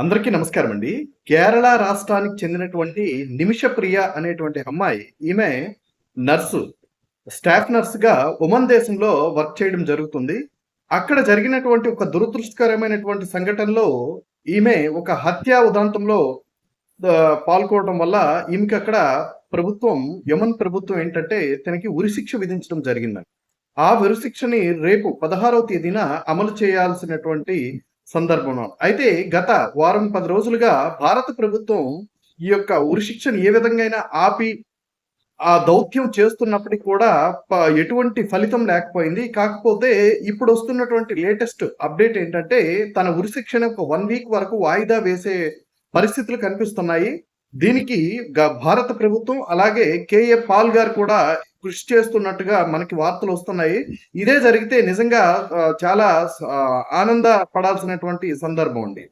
అందరికీ నమస్కారం అండి. కేరళ రాష్ట్రానికి చెందినటువంటి నిమిషప్రియ అనేటువంటి అమ్మాయి ఈమె నర్సు. స్టాఫ్ నర్స్గా ఉమన్ ఒమన్ దేశంలో వర్క్ చేయడం జరుగుతుంది. అక్కడ జరిగినటువంటి ఒక దురదృష్టకరమైనటువంటి సంఘటనలో ఈమె ఒక హత్యా ఉదాంతంలో పాల్గొనడం వల్ల ఈమెకి అక్కడ ప్రభుత్వం యమన్ ప్రభుత్వం ఏంటంటే తనకి ఉరిశిక్ష విధించడం జరిగిందండి. ఆ ఉరిశిక్షని రేపు పదహారవ తేదీన అమలు చేయాల్సినటువంటి సందర్భం అయితే గత వారం పది రోజులుగా భారత ప్రభుత్వం ఈ యొక్క ఉరిశిక్షను ఏ విధంగా ఆపి ఆ దౌత్యం చేస్తున్నప్పటికీ కూడా ఎటువంటి ఫలితం లేకపోయింది. కాకపోతే ఇప్పుడు వస్తున్నటువంటి లేటెస్ట్ అప్డేట్ ఏంటంటే తన ఉరిశిక్షణ ఒక వన్ వీక్ వరకు వాయిదా వేసే పరిస్థితులు కనిపిస్తున్నాయి. దీనికి గ- భారత ప్రభుత్వం అలాగే కేఏ పాల్ గారు కూడా కృషి చేస్తున్నట్టుగా మనకి వార్తలు వస్తున్నాయి. ఇదే జరిగితే నిజంగా చాలా ఆనంద పడాల్సినటువంటి సందర్భం అండి.